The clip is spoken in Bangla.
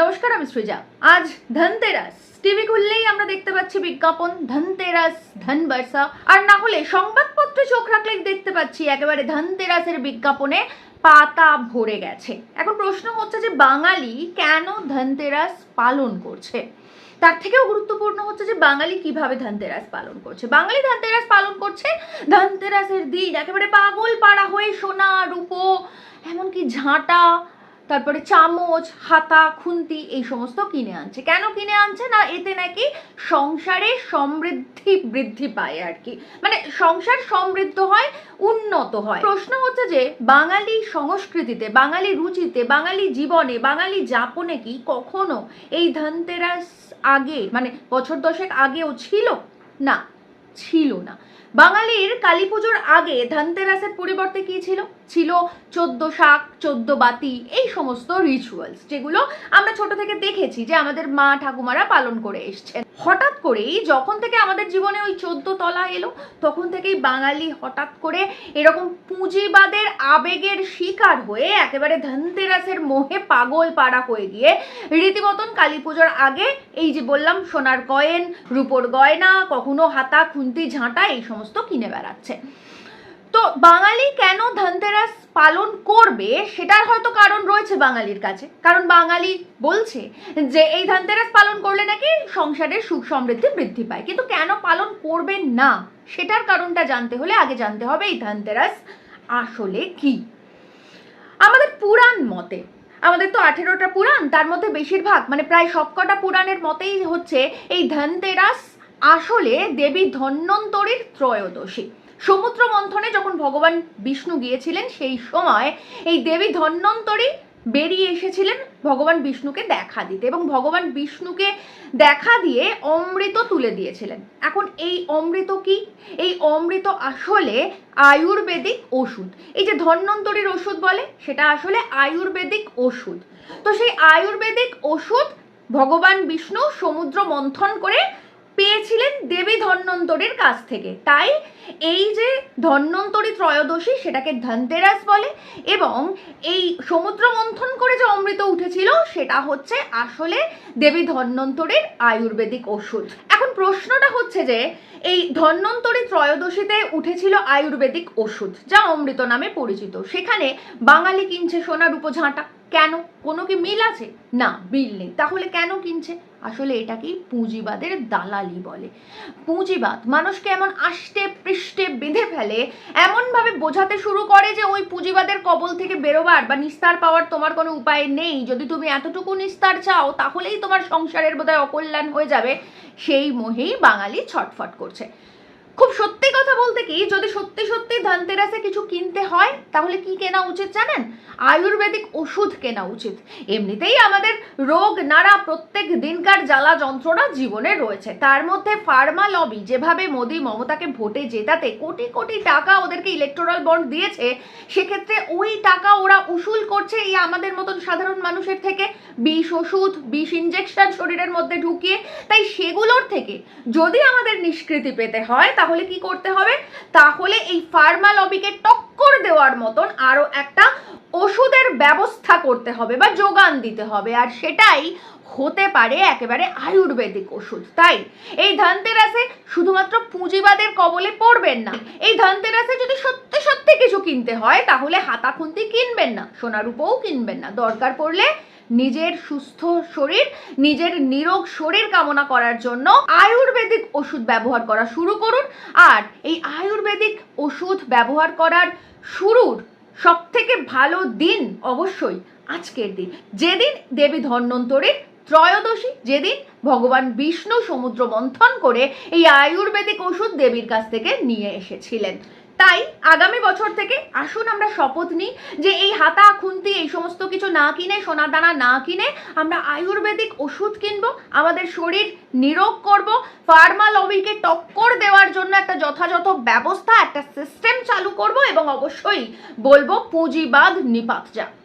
নমস্কার, আমি সৃজা। আজ ধনতেরাস। টিভি খুললেই আমরা দেখতে পাচ্ছি বিজ্ঞাপন, ধনতেরাস ধনবর্ষা আর না হলে সংবাদপত্রে চোখ রাখলেই দেখতে পাচ্ছি একেবারে ধনতেরাসের বিজ্ঞাপনে পাতা ভরে গেছে। এখন প্রশ্ন হচ্ছে যে বাঙালি কেন ধনতেরাস পালন করছে? তার থেকেও গুরুত্বপূর্ণ হচ্ছে যে বাঙালি কীভাবে ধনতেরাস পালন করছে। বাঙালি ধনতেরাস পালন করছে ধনতেরাসের দিন। একেবারে পাগল পাড়া হয়ে সোনা রূপো এমনকি ঝাঁটা তারপরে চামচ, হাতা, খুন্তি এই সমস্ত কিনে আনছে। কেন কিনে আনছে না? এতে নাকি সংসারে সমৃদ্ধি বৃদ্ধি পায় আর কি। মানে সংসার সমৃদ্ধ হয়, উন্নত হয়। প্রশ্ন হচ্ছে যে, বাঙালি সংস্কৃতিতে, বাঙালি রুচিতে, বাঙালি জীবনে, বাঙালি যাপনে কি কখনো এই ধনতেরাস আগে মানে বছর দশেক আগেও ছিল? না ছিল না। বাঙালির কালী পুজোর আগে ধনতেরাসের পরিবর্তে কি ছিল? ছিল চোদ্দ শাক, চোদ্দ বাতি, এই সমস্ত রিচুয়ালস যেগুলো আমরা ছোট থেকে দেখেছি যে আমাদের মা ঠাকুমারা পালন করে এসছেন। হঠাৎ করেই যখন থেকে আমাদের জীবনে ওই চোদ্দ তলা এলো, তখন থেকেই বাঙালি হঠাৎ করে এরকম পুঁজিবাদের আবেগের শিকার হয়ে একেবারে ধনতেরাসের মোহে পাগল পাড়া হয়ে গিয়ে রীতিমতন কালী পুজোর আগে এই যে বললাম, সোনার কয়েন, রূপোর গয়না, কখনো হাতা, খুন্তি, ঝাঁটা, এই সমস্ত কিনে বেড়াচ্ছে। তো বাঙালি কেন ধনতেরাস পালন করবে সেটার হয়তো কারণ রয়েছে বাঙালির কাছে। কারণ বাঙালি বলছে যে, এই ধনতেরাস পালন করলে নাকি সংসারের সুখ সমৃদ্ধি বৃদ্ধি পায়। কিন্তু কেন পালন করবে না? সেটার কারণটা জানতে হলে আগে জানতে হবে এই ধনতেরাস আসলে কি। আমাদের পুরাণ মতে, আমাদের তো আঠেরোটা পুরাণ, তার মধ্যে বেশিরভাগ মানে প্রায় সবকটা পুরাণের মতেই হচ্ছে এই ধনতেরাস আসলে দেবী ধন্বন্তরীর ত্রয়োদশী। সমুদ্র মন্থনে যখন ভগবান বিষ্ণু গিয়েছিলেন, সেই সময় এই দেবী ধন্বন্তরী বেরিয়ে এসেছিলেন ভগবান বিষ্ণুকে দেখা দিতে এবং ভগবান বিষ্ণুকে দেখা দিয়ে অমৃত তুলে দিয়েছিলেন। এখন এই অমৃত কি? এই অমৃত আসলে আয়ুর্বেদিক ওষুধ। এই যে ধন্বন্তরীর ওষুধ বলে, সেটা আসলে আয়ুর্বেদিক ওষুধ। তো সেই আয়ুর্বেদিক ওষুধ ভগবান বিষ্ণু সমুদ্র মন্থন করে পেয়েছিলেন দেবী ধন্বন্তরীর কাছ থেকে। তাই এই যে ধন্বন্তরী ত্রয়োদশী সেটাকে ধনতেরাস বলে এবং এই সমুদ্র মন্থন করে যে অমৃত উঠেছিল সেটা হচ্ছে আসলে দেবী ধন্বন্তরীর আয়ুর্বেদিক ওষুধ। এখন প্রশ্নটা হচ্ছে যে এই ধন্বন্তরী ত্রয়োদশীতে উঠেছিল আয়ুর্বেদিক ওষুধ, যা অমৃত নামে পরিচিত। সেখানে বাঙালি কিনছে সোনার উপঝাঁটা। কেন? কোনো কি মিল আছে? না, মিল নেই। তাহলে কেন কিনছে? আসলে এটাকেই পুঁজিবাদের দালালি বলে। পুঁজিবাদ, মানুষকে এমন আষ্টে পৃষ্ঠে বেঁধে ফেলে, এমনভাবে বোঝাতে শুরু করে যে ওই পুঁজিবাদের কবল থেকে বেরোবার বা নিস্তার পাওয়ার তোমার কোনো উপায় নেই। যদি তুমি এতটুকু নিস্তার চাও, তাহলেই তোমার সংসারের বোধহয় অকল্যাণ হয়ে যাবে। সেই মোহেই বাঙালি ছটফট করছে। খুব সত্যি কথা বলতে কি, যদি সত্যি সত্যি ধনতেরাসে কিছু কিনতে হয়, তাহলে কি কেনা উচিত জানেন? আয়ুর্বেদিক ওষুধ কেনা উচিত। এমনিতেই আমাদের রোগ নাড়া প্রত্যেক দিনকার জ্বালা যন্ত্রণা জীবনে রয়েছে। তার মধ্যে ফার্মা লবি, যেভাবে মোদি মমতাকে ভোটে জেতাতে কোটি কোটি টাকা ওদেরকে ইলেকটোরাল বন্ড দিয়েছে, সেক্ষেত্রে ওই টাকা ওরা উসুল করছে এই আমাদের মতন সাধারণ মানুষের থেকে। বিষ ওষুধ, বিষ ইঞ্জেকশন শরীরের মধ্যে ঢুকিয়ে, তাই সেগুলোর থেকে যদি আমাদের নিষ্কৃতি পেতে হয় তাহলে কি করতে হবে? তাহলে এই ফার্মা লবিকে টক্কর দেওয়ার মতন আরও একটা ওষুধের ব্যবস্থা করতে হবে বা যোগান দিতে হবে। আর সেটাই হতে পারে একেবারে আয়ুর্বেদিক ওষুধ, তাই? এই ধনতেরাসে শুধুমাত্র পুঁজিবাদের কবলে পড়বেন না। এই ধনতেরাসে যদি সত্যি সত্যি কিছু কিনতে হয়, তাহলে হাতা খুন্তি কিনবেন না সোনার উপও কিনবেন না। দরকার পড়লে নিজের সুস্থ শরীর, নিজের নিরোগ শরীর কামনা করার জন্য আয়ুর্বেদিক ওষুধ ব্যবহার করা শুরু করুন। আর এই আয়ুর্বেদিক ওষুধ ব্যবহার করার শুরুর সব থেকে ভালো দিন অবশ্যই আজকের দিন। যেদিন দেবী ধন্বন্তরীর ত্রয়োদশী, যেদিন ভগবান বিষ্ণু সমুদ্র মন্থন করে এই আয়ুর্বেদিক ওষুধ দেবীর কাছ থেকে নিয়ে এসেছিলেন। তাই আগামী বছর থেকে আসুন আমরা শপথ নিই যে এই হাতা, খুন্তি, এই সমস্ত কিছু না কিনে, সোনা দানা না কিনে আমরা আয়ুর্বেদিক ওষুধ কিনবো, আমাদের শরীর নিরোগ করব, ফার্মা লবিকে টক্কর দেওয়ার জন্য একটা যথাযথ ব্যবস্থা, একটা সিস্টেম চালু করব এবং অবশ্যই বলব পুঁজিবাদ নিপাত যাক।